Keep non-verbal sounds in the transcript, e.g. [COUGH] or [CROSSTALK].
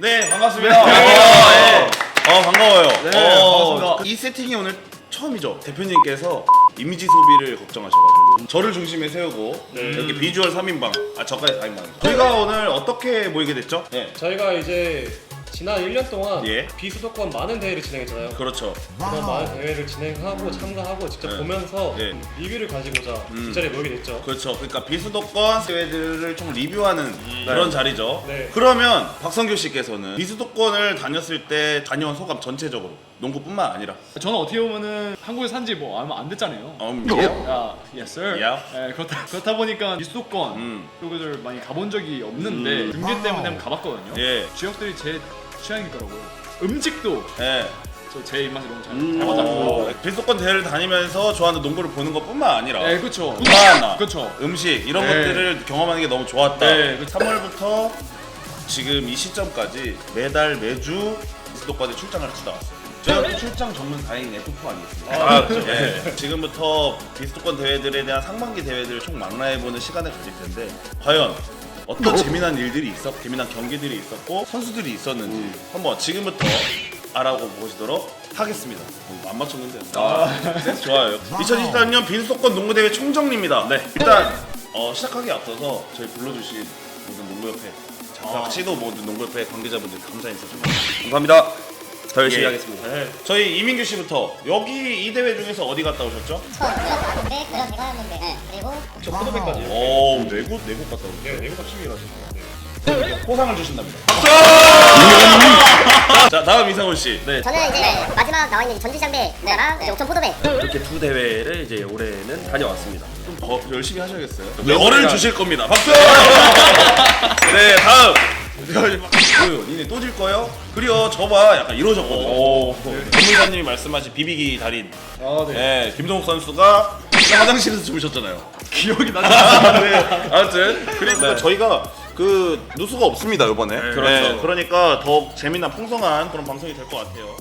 네 반갑습니다. 어, 네. 어 반가워요. 네, 어, 반갑습니다. 이 세팅이 오늘 처음이죠. 대표님께서 이미지 소비를 걱정하셔가지고 저를 중심에 세우고 네. 이렇게 비주얼 3인방, 아 저까지 4인방이죠. 저희가 오늘 어떻게 모이게 됐죠? 네, 저희가 이제 지난 1년 동안 예. 비수도권 많은 대회를 진행했잖아요. 그렇죠. 그런 많은 대회를 진행하고 참가하고 직접 네. 보면서 네. 리뷰를 가지고자 음. 이 자리에 모이게 됐죠. 그렇죠. 그러니까 비수도권 대회들을 좀 리뷰하는 그런 자리죠. 네. 그러면 박성규 씨께서는 비수도권을 다녔을 때 다녀온 소감 전체적으로 농구뿐만 아니라 저는 어떻게 보면은 한국에 산지 뭐 얼마 안 됐잖아요. 음, 예. 야, yes sir. Yeah. 예, 그렇다 그렇다 보니까 비수도권 음. 쪽을 많이 가본 적이 없는데 음. 등교 때문에 한번 가봤거든요. 예. 지역들이 제 취향이더라고요. 음식도 예. 저 제 입맛에 너무 잘, 음. 잘 맞았고. 어, 비수도권 대회를 다니면서 좋아하는 농구를 보는 것뿐만 아니라 네, 그렇죠. 문화나 그렇죠. 음식 이런 네. 것들을 경험하는 게 너무 좋았다. 네, 그쵸. 3월부터 지금 이 시점까지 매달 매주 비수도권에 출장을 하시다 왔어요. 제가 또 출장 전문 다인 F4 아니겠습니까? 아, 그렇죠. 네. 지금부터 비수도권 대회들에 대한 상반기 대회들을 총 망라해보는 시간을 가질 텐데 과연 어떤 재미난 일들이 있었, 재미난 경기들이 있었고 선수들이 있었는지 한번 지금부터 알아보시도록 하겠습니다. 어, 안 맞췄는데. 아, 네, 좋아요. 2023년 비수도권 농구대회 총정리입니다. 네. 일단 어, 시작하기 앞서서 저희 불러주신 모든 농구협회 장사 시도 모든 농구협회 관계자분들 감사 인사 좀 감사합니다. 더 열심히 예. 하겠습니다. 네. 저희 이민규 씨부터 여기 이 대회 중에서 어디 갔다 오셨죠? 처음 들어갔는데 대가였는데 네. 그리고 저 포도백까지. 오 내국 내국 갔다 오셨죠? 네, 내국가 취미라서. 포상을 주신답니다. 자 다음 이상훈 씨. 네. 저는 이제 마지막 나와 있는 전주장배랑 이제 옥천 포도배 이렇게 두 대회를 이제 올해는 다녀왔습니다. 좀더 열심히 하셔야겠어요. 열을 주실 겁니다. 박수. [LAUGHS] 네 다음. 그 니네 또 질 거예요? 그래요 저봐 약간 이러셨거든요. 오. 전문가님이 말씀하신 비비기 달인. 아, 네. 네 김동욱 선수가 화장실에서 주무셨잖아요. 기억이 나지 않아요. 네, 아무튼 그래서 네. 저희가 그 누수가 없습니다 이번에. 그렇죠. 그러니까 더 재미난 풍성한 그런 방송이 될 것 같아요.